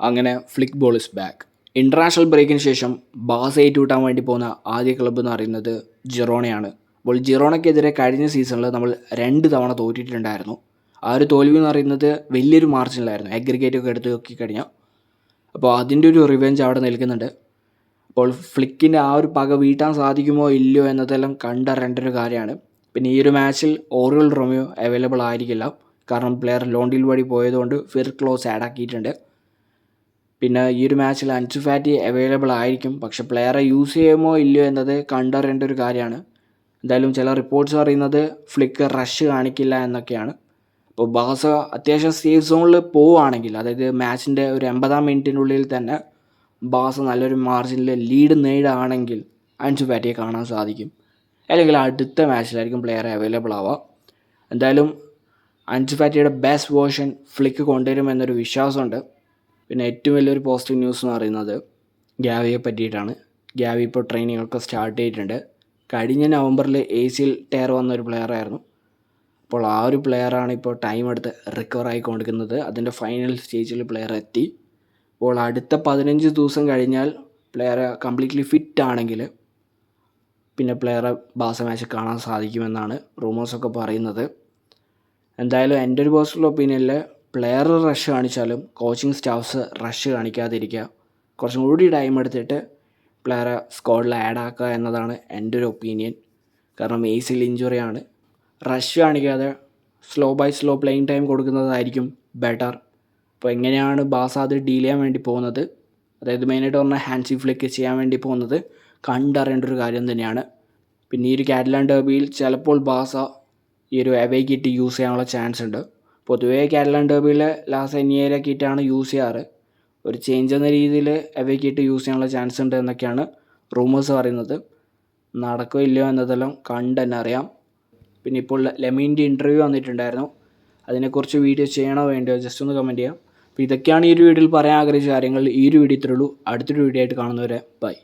അങ്ങനെ Flick ball is back international ബ്രേക്കിന് ശേഷം ബാസ് ഏറ്റുകൂട്ടാൻ വേണ്ടി പോകുന്ന ആദ്യ ക്ലബ്ബ് എന്ന് പറയുന്നത് ജിറോണയാണ് അപ്പോൾ ജിറോണയ്ക്കെതിരെ കഴിഞ്ഞ സീസണിൽ നമ്മൾ രണ്ട് തവണ തോറ്റിട്ടുണ്ടായിരുന്നു. ആ ഒരു തോൽവി എന്ന് പറയുന്നത് വലിയൊരു മാർജിനിലായിരുന്നു അഗ്രിഗേറ്റ് ഒക്കെ എടുത്ത് നോക്കി കഴിഞ്ഞാൽ. അപ്പോൾ അതിന്റെ ഒരു റിവെഞ്ച് അവിടെ നിൽക്കുന്നുണ്ട്. അപ്പോൾ ഫ്ലിക്കിന്റെ ആ ഒരു പക വീട്ടാൻ സാധിക്കുമോ ഇല്ലയോ എന്നതെല്ലാം കണ്ടറിയേണ്ട ഒരു കാര്യമാണ്. പിന്നെ ഈ ഒരു മാച്ചിൽ ഓറിയൽ റൊമിയോ അവൈലബിൾ ആയിരിക്കില്ല. കാരണം പ്ലെയർ ലോണ്ടിൽ വഴി പോയതുകൊണ്ട് ഫിർ ക്ലോസ് ആഡ് ആക്കിയിട്ടുണ്ട്. പിന്നെ ഈ ഒരു മാച്ചിൽ അൻസു ഫാറ്റി അവൈലബിൾ ആയിരിക്കും. പക്ഷെ പ്ലെയറെ യൂസ് ചെയ്യുമോ ഇല്ലയോ എന്നത് കണ്ടറിയേണ്ട ഒരു കാര്യമാണ്. എന്തായാലും ചില റിപ്പോർട്ട്സ് പറയുന്നത് ഫ്ലിക്ക് റഷ് കാണിക്കില്ല എന്നൊക്കെയാണ്. അപ്പോൾ ബാസ അത്യാവശ്യം സേഫ് സോണിൽ പോവുകയാണെങ്കിൽ അതായത് മാച്ചിന്റെ ഒരു എൺപതാം മിനിറ്റിനുള്ളിൽ തന്നെ ബാസ നല്ലൊരു മാർജിനിൽ ലീഡ് നേടുകയാണെങ്കിൽ അൻസു ഫാറ്റിയെ കാണാൻ സാധിക്കും. അല്ലെങ്കിൽ അടുത്ത മാച്ചിലായിരിക്കും പ്ലെയർ അവൈലബിൾ ആവുക. എന്തായാലും അൻസു ഫാറ്റിയുടെ ബെസ്റ്റ് വേർഷൻ ഫ്ലിക്ക് കൊണ്ടുവരുമെന്നൊരു വിശ്വാസമുണ്ട്. പിന്നെ ഏറ്റവും വലിയൊരു പോസിറ്റീവ് ന്യൂസ് എന്ന് പറയുന്നത് ഗ്യാവിയെ പറ്റിയിട്ടാണ്. ഗ്യാവി ഇപ്പോൾ ട്രെയിനിങ് ഒക്കെ സ്റ്റാർട്ട് ചെയ്തിട്ടുണ്ട്. കഴിഞ്ഞ നവംബറിൽ എ സിയിൽ ടയർ വന്ന ഒരു പ്ലെയർ ആയിരുന്നു. അപ്പോൾ ആ ഒരു പ്ലെയറാണ് ഇപ്പോൾ ടൈം എടുത്ത് റിക്കവർ ആയിക്കൊണ്ടിരിക്കുന്നത്. അതിന്റെ ഫൈനൽ സ്റ്റേജിൽ പ്ലെയർ എത്തി. അപ്പോൾ അടുത്ത പതിനഞ്ച് ദിവസം കഴിഞ്ഞാൽ പ്ലെയർ കംപ്ലീറ്റ്ലി ഫിറ്റ് ആണെങ്കിൽ പിന്നെ പ്ലെയറെ ബാസ മാച്ച് കാണാൻ സാധിക്കുമെന്നാണ് റൂമേഴ്സൊക്കെ പറയുന്നത്. എന്തായാലും എന്റെ ഒരു പേഴ്സണൽ ഒപ്പീനിയനിൽ പ്ലെയർ റഷ് കാണിച്ചാലും കോച്ചിങ് സ്റ്റാഫ്സ് റഷ് കാണിക്കാതിരിക്കുക. കുറച്ചും കൂടി ടൈം എടുത്തിട്ട് പ്ലെയറെ സ്ക്വാഡിൽ ആഡ് ആക്കുക എന്നതാണ് എന്റെ ഒരു ഒപ്പീനിയൻ കാരണം ഏസിൽ ഇഞ്ചുറിയാണ് റഷ് കാണിക്കാതെ slow by slow playing time കൊടുക്കുന്നതായിരിക്കും ബെറ്റർ അപ്പോൾ എങ്ങനെയാണ് ബാസ അത് ഡീൽ ചെയ്യാൻ വേണ്ടി പോകുന്നത്? അതായത് മെയിനായിട്ട് പറഞ്ഞാൽ ഹാൻസി ഫ്ലിക്ക് ചെയ്യാൻ വേണ്ടി പോകുന്നത് കണ്ടറിയേണ്ട ഒരു കാര്യം തന്നെയാണ്. പിന്നെ ഈ ഒരു കാറ്റലാൻ ഡേബിയിൽ ചിലപ്പോൾ ബാസ ഈ ഒരു അവേ കിറ്റ് യൂസ് ചെയ്യാനുള്ള ചാൻസ് ഉണ്ട്. പൊതുവേ കേരള ഡേബിയിൽ ലാസ്റ്റ് എനിയയിലെ കിറ്റാണ് യൂസ് ചെയ്യാറ്. ഒരു ചേഞ്ച് എന്ന രീതിയിൽ അവേ കിറ്റ് യൂസ് ചെയ്യാനുള്ള ചാൻസ് ഉണ്ട് എന്നൊക്കെയാണ് റൂമേഴ്സ് പറയുന്നത്. നടക്കോ ഇല്ലയോ എന്നതെല്ലാം കണ്ട് തന്നെ അറിയാം. പിന്നെ ഇപ്പോൾ ലെമീന്റെ ഇന്റർവ്യൂ വന്നിട്ടുണ്ടായിരുന്നു. അതിനെക്കുറിച്ച് വീഡിയോ ചെയ്യണോ വേണ്ടയോ ജസ്റ്റ് ഒന്ന് കമന്റ് ചെയ്യാം. അപ്പോൾ ഇതൊക്കെയാണ് ഈ ഒരു വീഡിയോയിൽ പറയാൻ ആഗ്രഹിച്ച കാര്യങ്ങൾ. ഈ ഒരു വീഡിയോ ഇത്രയുള്ളൂ അടുത്തൊരു വീഡിയോ ആയിട്ട് കാണുന്നവരെ ബൈ